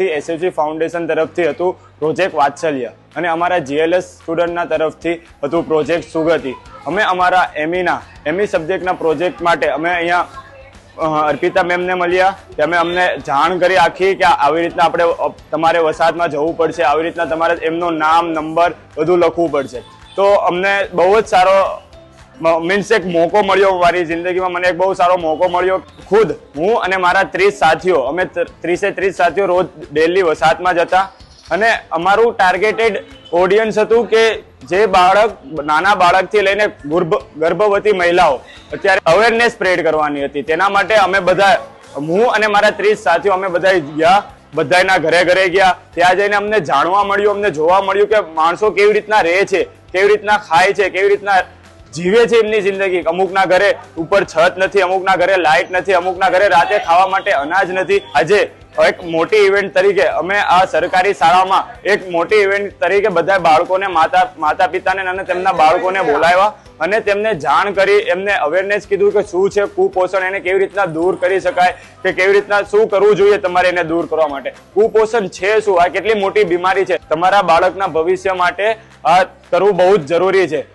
તરફથી SSG foundation તરફથી હતું પ્રોજેક્ટ વાત્સલ્ય. અને અમારા જીએલએસ સ્ટુડન્ટના તરફથી હતું પ્રોજેક્ટ સુગતિ. અમે અમારા એમીના એમી સબ્જેક્ટના પ્રોજેક્ટ માટે અમે અહીંયા અર્પિતા મેમને મળ્યા તેમણે અમે અમને જાણ કરી આખી કે આવી રીતના આપણે તમારે વસાહતમાં જવું પડશે, આવી રીતના તમારે એમનું નામ, નંબર બધું લખવું પડશે. તો અમને બહુ જ સારો મીન્સ એક મોકો મળ્યો મારી જિંદગીમાં. મને એક બહુ સારો મોકો મળ્યો ખુદ. હું અને મારા ત્રીસ સાથીઓ, અમે ત્રીસે ત્રીસ સાથીઓ રોજ ડેલી વસાતમાં જતા અને અમારું ટાર્ગેટેડ ઓડિયન્સ હતું કે જે બાળક, નાના બાળકથી લઈને ગર્ભવતી મહિલાઓ અત્યારે અવેરનેસ સ્પ્રેડ કરવાની હતી. તેના માટે અમે બધા, હું અને મારા ત્રીસ સાથીઓ, અમે બધા ગયા. બધાના ઘરે ઘરે ગયા. ત્યાં જઈને અમને જાણવા મળ્યું, અમને જોવા મળ્યું કે માણસો કેવી રીતના રહે છે, કેવી રીતના ખાય છે, કેવી રીતના જીવે છે એમની જિંદગી. અમુકના ઘરે ઉપર છત નથી, અમુકના ઘરે લાઇટ નથી, અમુકના ઘરે રાતે ખાવા માટે અનાજ નથી. આજે એક મોટી ઇવેન્ટ તરીકે અમે આ સરકારી શાળામાં એક મોટી ઇવેન્ટ તરીકે બધા બાળકોને માતા માતા પિતાને અને તેમના બાળકોને બોલાવ્યા અને તેમને જાણ કરી, એમને અવેરનેસ કીધું કે શું છે, કુપોષણ એને કેવી રીતના દૂર કરી શકાય, કે કેવી રીતના શું કરવું જોઈએ તમારે એને દૂર કરવા માટે. કુપોષણ છે શું? આ કેટલી મોટી બીમારી છે? તમારા બાળકના ભવિષ્ય માટે આ કરવું બહુ જ જરૂરી છે.